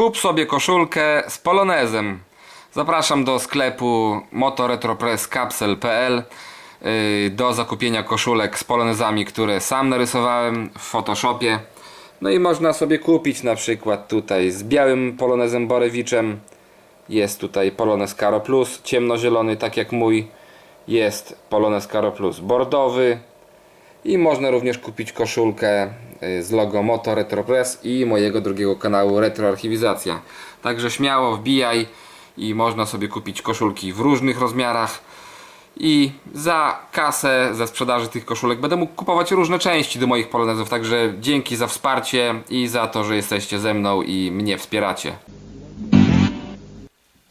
Kup sobie koszulkę z polonezem. Zapraszam do sklepu motoretropresscapsel.pl yy, do zakupienia koszulek z polonezami, które sam narysowałem w Photoshopie. No i można sobie kupić na przykład tutaj z białym polonezem Borewiczem. Jest tutaj Polonez Caro Plus, ciemnozielony, tak jak mój. Jest Polonez Caro Plus bordowy. I można również kupić koszulkę y, z logo Moto Retro Press i mojego drugiego kanału Retroarchiwizacja. Także śmiało wbijaj i można sobie kupić koszulki w różnych rozmiarach. I za kasę ze sprzedaży tych koszulek będę mógł kupować różne części do moich polonezów. Także dzięki za wsparcie i za to, że jesteście ze mną i mnie wspieracie.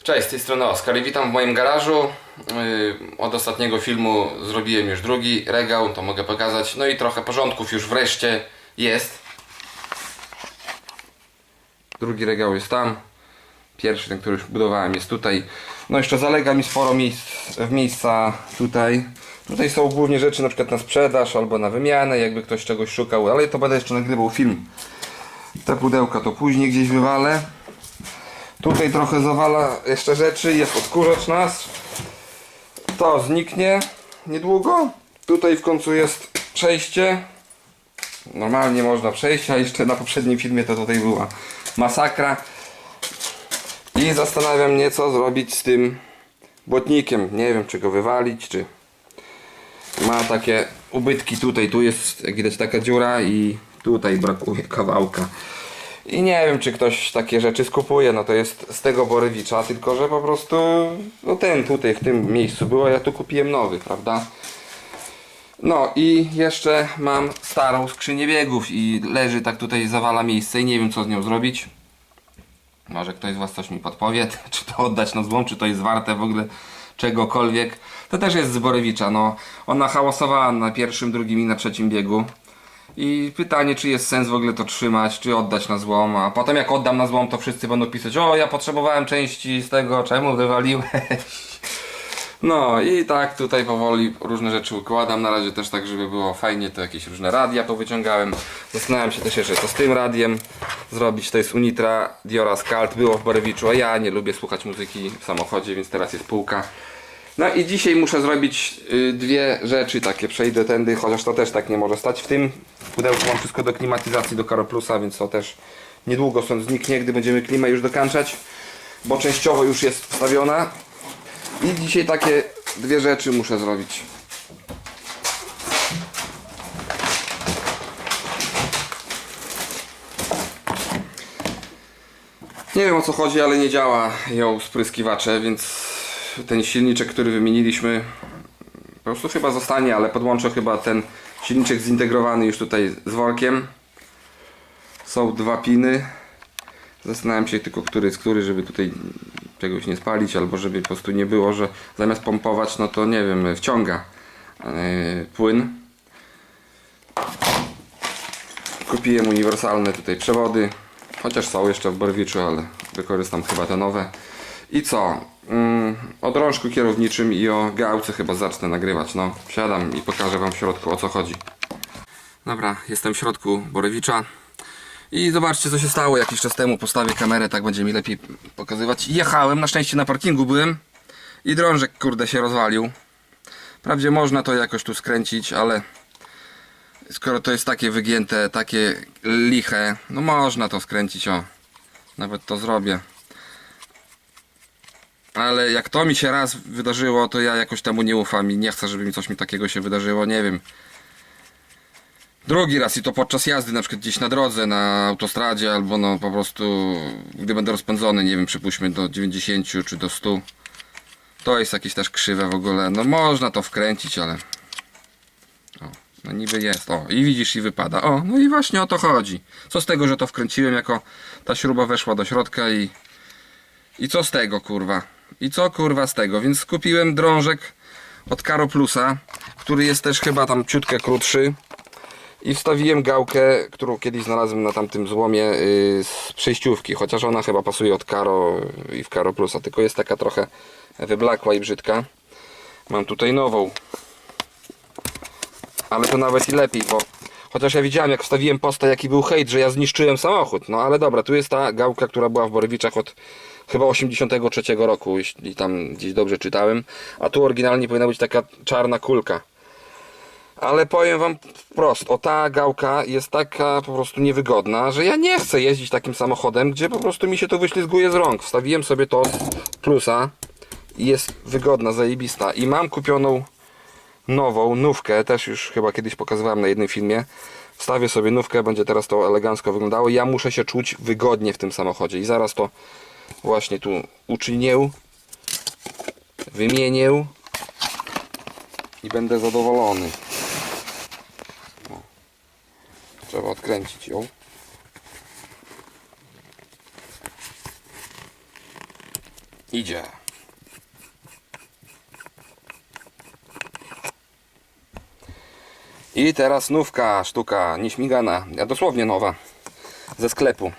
Cześć, z tej strony Oskar i witam w moim garażu. Yy, Od ostatniego filmu zrobiłem już drugi regał, to mogę pokazać. No i trochę porządków już wreszcie jest. Drugi regał jest tam. Pierwszy, ten, który już budowałem, jest tutaj. No jeszcze zalega mi sporo miejsc, w miejsca tutaj. Tutaj są głównie rzeczy na przykład na sprzedaż albo na wymianę, jakby ktoś czegoś szukał, ale to będę jeszcze nagrywał film. Te pudełka to później gdzieś wywalę. Tutaj trochę zawala jeszcze rzeczy, jest odkurzacz nas. To zniknie niedługo. Tutaj w końcu jest przejście. Normalnie można przejść, a jeszcze na poprzednim filmie to tutaj była masakra. I zastanawiam mnie co zrobić z tym błotnikiem. Nie wiem czy go wywalić, czy ma takie ubytki tutaj. Tu jest jak widać taka dziura i tutaj brakuje kawałka. I nie wiem, czy ktoś takie rzeczy skupuje, no to jest z tego Borewicza, tylko że po prostu, no ten tutaj w tym miejscu było, ja tu kupiłem nowy, prawda? No i jeszcze mam starą skrzynię biegów i leży tak tutaj, zawala miejsce i nie wiem co z nią zrobić. Może ktoś z Was coś mi podpowie, czy to oddać na złom, czy to jest warte w ogóle czegokolwiek. To też jest z Borewicza, no. Ona hałasowała na pierwszym, drugim i na trzecim biegu. I pytanie, czy jest sens w ogóle to trzymać, czy oddać na złom, a potem jak oddam na złom, to wszyscy będą pisać, o ja potrzebowałem części z tego, czemu wywaliłeś? No i tak tutaj powoli różne rzeczy układam, na razie też tak, żeby było fajnie, to jakieś różne radia powyciągałem. Zastanawiam się też jeszcze, co z tym radiem zrobić, to jest Unitra Diora Scalt, było w Borewiczu, a ja nie lubię słuchać muzyki w samochodzie, więc teraz jest półka. No i dzisiaj muszę zrobić y, dwie rzeczy takie, przejdę tędy, chociaż to też tak nie może stać. W tym pudełku mam wszystko do klimatyzacji do Caro Plusa, więc to też niedługo stąd zniknie, gdy będziemy klimę już dokańczać, bo częściowo już jest wstawiona. I dzisiaj takie dwie rzeczy muszę zrobić. Nie wiem o co chodzi, ale nie działa ją spryskiwacze, więc ten silniczek, który wymieniliśmy po prostu chyba zostanie, ale podłączę chyba ten silniczek zintegrowany już tutaj z workiem. Są dwa piny. Zastanawiam się tylko, który jest który, żeby tutaj czegoś nie spalić, albo żeby po prostu nie było, że zamiast pompować, no to nie wiem, wciąga yy, płyn. Kupiłem uniwersalne tutaj przewody, chociaż są jeszcze w Borwiczu, ale wykorzystam chyba te nowe. I co? Mm, o drążku kierowniczym i o gałce chyba zacznę nagrywać. No, wsiadam i pokażę Wam w środku o co chodzi. Dobra, jestem w środku Borewicza. I zobaczcie co się stało jakiś czas temu. Postawię kamerę, tak będzie mi lepiej pokazywać. Jechałem, na szczęście na parkingu byłem i drążek kurde się rozwalił. Wprawdzie można to jakoś tu skręcić, ale skoro to jest takie wygięte, takie liche, no można to skręcić, o. Nawet to zrobię. Ale jak to mi się raz wydarzyło, to ja jakoś temu nie ufam i nie chcę, żeby mi coś mi takiego się wydarzyło, nie wiem. Drugi raz i to podczas jazdy, na przykład gdzieś na drodze, na autostradzie, albo no po prostu, gdy będę rozpędzony, nie wiem, przypuśćmy do 90 czy do 100. To jest jakieś też krzywe w ogóle. No można to wkręcić, ale... O, no niby jest. O, i widzisz, i wypada. O, no i właśnie o to chodzi. Co z tego, że to wkręciłem, jako ta śruba weszła do środka i... I co z tego, kurwa? I co, kurwa, z tego? Więc kupiłem drążek od Caro Plusa, który jest też chyba tam ciutkę krótszy. I wstawiłem gałkę, którą kiedyś znalazłem na tamtym złomie yy, z przejściówki, chociaż ona chyba pasuje od Caro i w Caro Plusa, tylko jest taka trochę wyblakła i brzydka. Mam tutaj nową. Ale to nawet i lepiej, bo Chociaż ja widziałem, jak wstawiłem posta, jaki był hejt, że ja zniszczyłem samochód. No ale dobra, tu jest ta gałka, która była w Borowiczach od chyba 83 roku, jeśli tam gdzieś dobrze czytałem. A tu oryginalnie powinna być taka czarna kulka. Ale powiem wam wprost, o ta gałka jest taka po prostu niewygodna, że ja nie chcę jeździć takim samochodem, gdzie po prostu mi się to wyślizguje z rąk. Wstawiłem sobie to z plusa i jest wygodna, zajebista. I mam kupioną nową nówkę, też już chyba kiedyś pokazywałem na jednym filmie. Wstawię sobie nówkę, będzie teraz to elegancko wyglądało. Ja muszę się czuć wygodnie w tym samochodzie i zaraz to właśnie tu uczynię, wymienię i będę zadowolony. O. Trzeba odkręcić ją. Idzie. I teraz nówka, sztuka, nieśmigana, a dosłownie nowa, ze sklepu.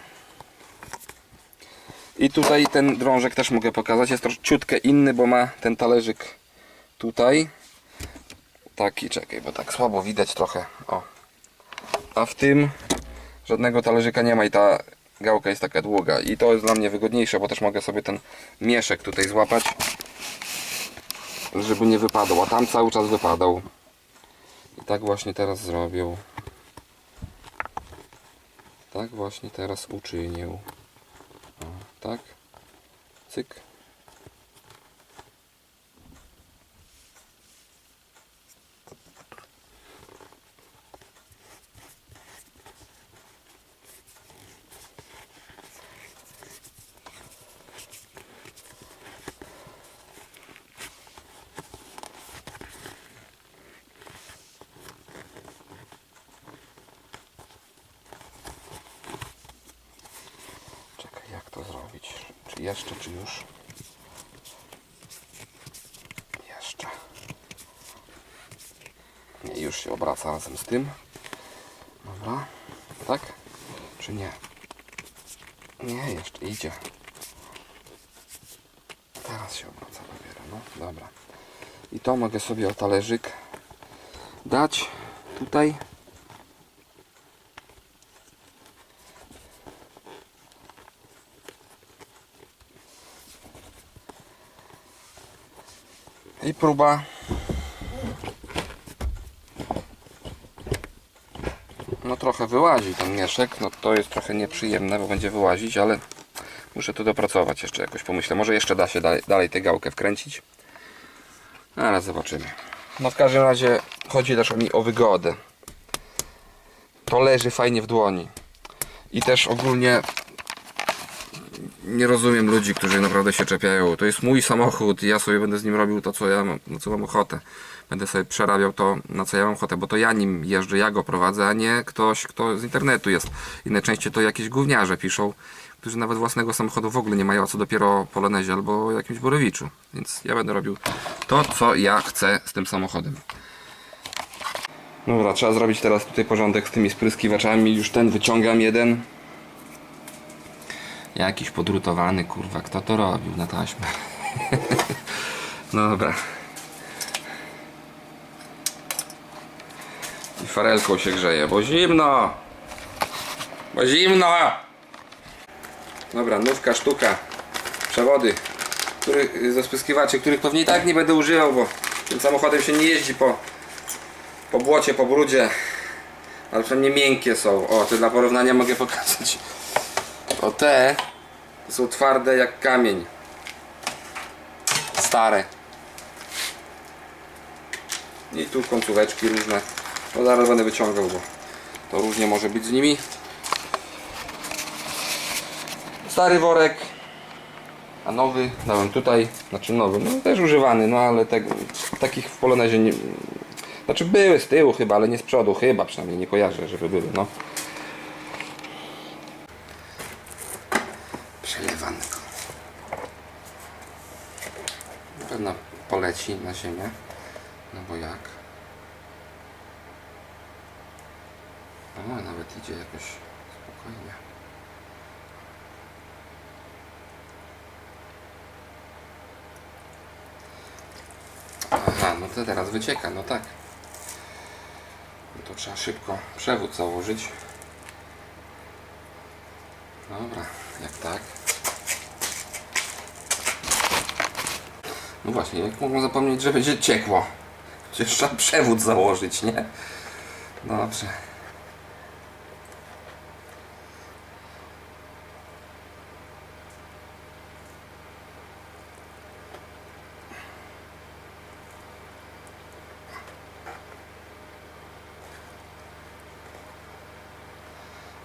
I tutaj ten drążek też mogę pokazać, jest troszeczkę inny, bo ma ten talerzyk tutaj. Taki, czekaj, bo tak słabo widać trochę, o. A w tym żadnego talerzyka nie ma i ta gałka jest taka długa. I to jest dla mnie wygodniejsze, bo też mogę sobie ten mieszek tutaj złapać, żeby nie wypadł, a tam cały czas wypadał. I tak właśnie teraz zrobił. Tak właśnie teraz uczynił. O, tak. Cyk. Czekaj, jak to zrobić? Czy jeszcze, czy już? Jeszcze. Nie, już się obraca razem z tym. Dobra. Tak? Czy nie? Nie, jeszcze idzie. Teraz się obraca dopiero, no. Dobra. I to mogę sobie o talerzyk dać tutaj. I próba. No trochę wyłazi ten mieszek, no to jest trochę nieprzyjemne, bo będzie wyłazić, ale muszę to dopracować jeszcze jakoś, pomyślę. Może jeszcze da się dalej, dalej tę gałkę wkręcić. Ale zobaczymy. No w każdym razie chodzi też mi o wygodę. To leży fajnie w dłoni. I też ogólnie nie rozumiem ludzi, którzy naprawdę się czepiają. To jest mój samochód i ja sobie będę z nim robił to, co ja mam, na co mam ochotę. Będę sobie przerabiał to, na co ja mam ochotę, bo to ja nim jeżdżę, ja go prowadzę, a nie ktoś, kto z internetu jest. I najczęściej to jakieś gówniarze piszą, którzy nawet własnego samochodu w ogóle nie mają, a co dopiero Polonezie albo jakimś Borowiczu. Więc ja będę robił to, co ja chcę z tym samochodem. Dobra, trzeba zrobić teraz tutaj porządek z tymi spryskiwaczami. Już ten wyciągam jeden. Jakiś podrutowany, kurwa, kto to robił na taśmę? no dobra. I farelką się grzeje, bo zimno! Bo zimno! Dobra, nówka, sztuka, przewody, których, ze których pewnie i tak nie będę używał, bo tym samochodem się nie jeździ po, po błocie, po brudzie. Ale przynajmniej miękkie są. O, to dla porównania mogę pokazać. O te są twarde jak kamień. Stare. I tu końcóweczki różne. No zaraz będę wyciągał, bo to różnie może być z nimi. Stary worek. A nowy dałem tutaj, znaczy nowy, no też używany, no ale takich w Polonezie nie... Znaczy były z tyłu chyba, ale nie z przodu, chyba przynajmniej, nie kojarzę, żeby były, no. Przelewanego. Na pewno poleci na ziemię, no bo jak? O, nawet idzie jakoś spokojnie. Aha, no to teraz wycieka, no tak. No to Trzeba szybko przewód założyć. Dobra, jak tak. No właśnie, jak mogą zapomnieć, że będzie ciekło? Przecież trzeba przewód założyć, nie? Dobrze.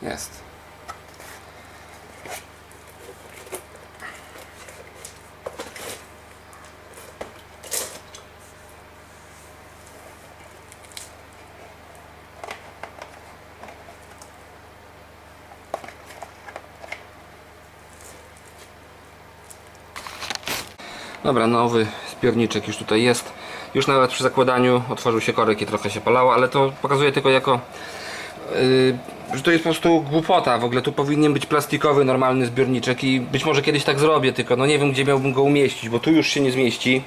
Jest. Dobra, nowy zbiorniczek już tutaj jest. Już nawet przy zakładaniu otworzył się korek i trochę się palało, ale to pokazuje tylko jako Yy, że to jest po prostu głupota. W ogóle tu powinien być plastikowy, normalny zbiorniczek i być może kiedyś tak zrobię, tylko no nie wiem gdzie miałbym go umieścić, bo tu już się nie zmieści.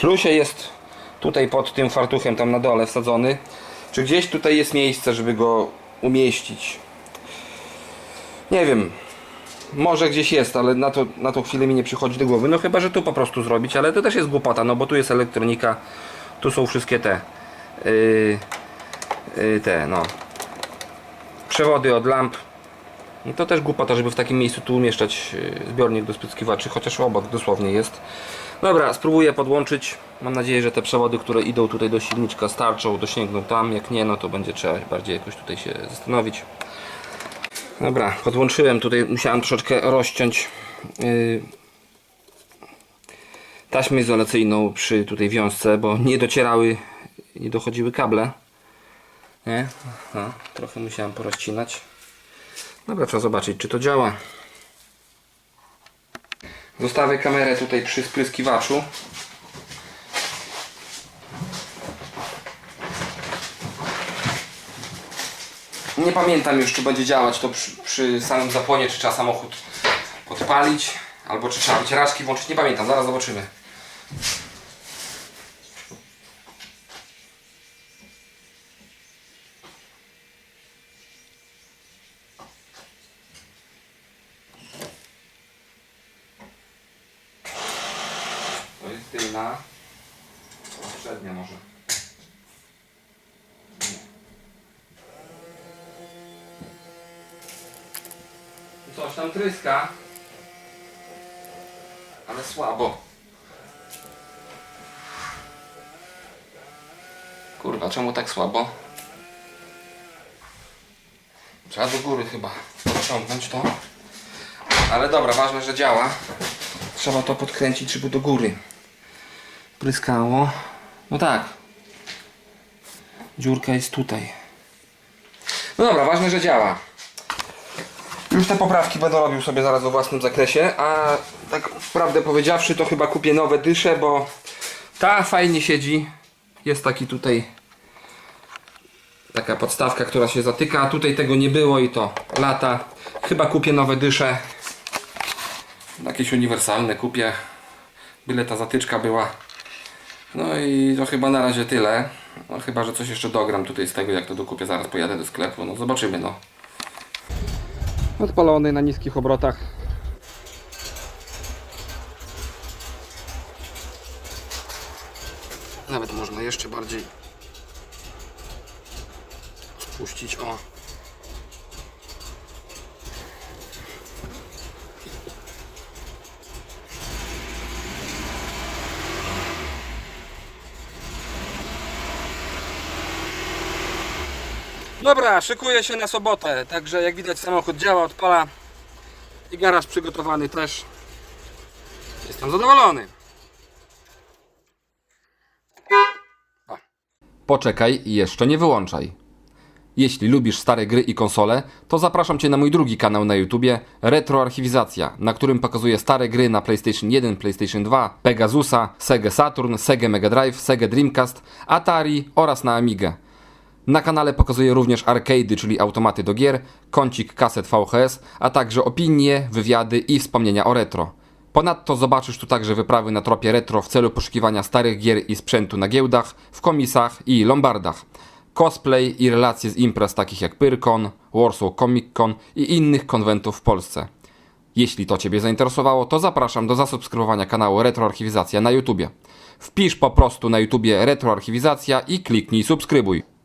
Plusie jest tutaj pod tym fartuchem tam na dole wsadzony. Czy gdzieś tutaj jest miejsce, żeby go umieścić? Nie wiem. Może gdzieś jest, ale na to, na tą chwilę mi nie przychodzi do głowy. No chyba, że tu po prostu zrobić, ale to też jest głupota, no bo tu jest elektronika, tu są wszystkie te, yy, yy, te, no, przewody od lamp. No to też głupota, żeby w takim miejscu tu umieszczać yy, zbiornik do spryskiwaczy, chociaż obok dosłownie jest. Dobra, spróbuję podłączyć. Mam nadzieję, że te przewody, które idą tutaj do silniczka starczą, dosięgną tam. Jak nie, no to będzie trzeba bardziej jakoś tutaj się zastanowić. Dobra, podłączyłem. Tutaj musiałem troszeczkę rozciąć yy, taśmę izolacyjną przy tutaj wiązce, bo nie docierały, nie dochodziły kable. Nie? Aha, trochę musiałem porozcinać. Dobra, trzeba zobaczyć, czy to działa. Zostawię kamerę tutaj przy spryskiwaczu. Nie pamiętam już, czy będzie działać to przy, przy samym zapłonie, czy trzeba samochód podpalić, albo czy trzeba wycieraczki włączyć. Nie pamiętam, zaraz zobaczymy. To jest tylna. To przednia może. Tam tryska. Ale słabo. Kurwa, czemu tak słabo? Trzeba do góry chyba podciągnąć to. Ale dobra, ważne, że działa. Trzeba to podkręcić, żeby do góry pryskało. No tak. Dziurka jest tutaj. No dobra, ważne, że działa. Już te poprawki będę robił sobie zaraz we własnym zakresie, a tak prawdę powiedziawszy to chyba kupię nowe dysze, bo ta fajnie siedzi. Jest taki tutaj taka podstawka, która się zatyka, a tutaj tego nie było i to lata. Chyba kupię nowe dysze. Jakieś uniwersalne kupię. Byle ta zatyczka była. No i to chyba na razie tyle. No chyba, że coś jeszcze dogram tutaj z tego, jak to dokupię. Zaraz pojadę do sklepu. No zobaczymy, no. Odpalony na niskich obrotach. Nawet można jeszcze bardziej spuścić. O. Dobra, szykuję się na sobotę, także jak widać samochód działa, odpala i garaż przygotowany też. Jestem zadowolony. Poczekaj i jeszcze nie wyłączaj. Jeśli lubisz stare gry i konsole, to zapraszam Cię na mój drugi kanał na YouTubie Retroarchiwizacja, na którym pokazuję stare gry na PlayStation 1, PlayStation 2, Pegasusa, Sega Saturn, Sega Mega Drive, Sega Dreamcast, Atari oraz na Amigę. Na kanale pokazuję również arcade'y, czyli automaty do gier, kącik kaset VHS, a także opinie, wywiady i wspomnienia o retro. Ponadto zobaczysz tu także wyprawy na tropie retro w celu poszukiwania starych gier i sprzętu na giełdach, w komisach i lombardach. Cosplay i relacje z imprez takich jak Pyrkon, Warsaw Comic Con i innych konwentów w Polsce. Jeśli to Ciebie zainteresowało, to zapraszam do zasubskrybowania kanału Retroarchiwizacja na YouTube. Wpisz po prostu na YouTube Retroarchiwizacja i kliknij subskrybuj.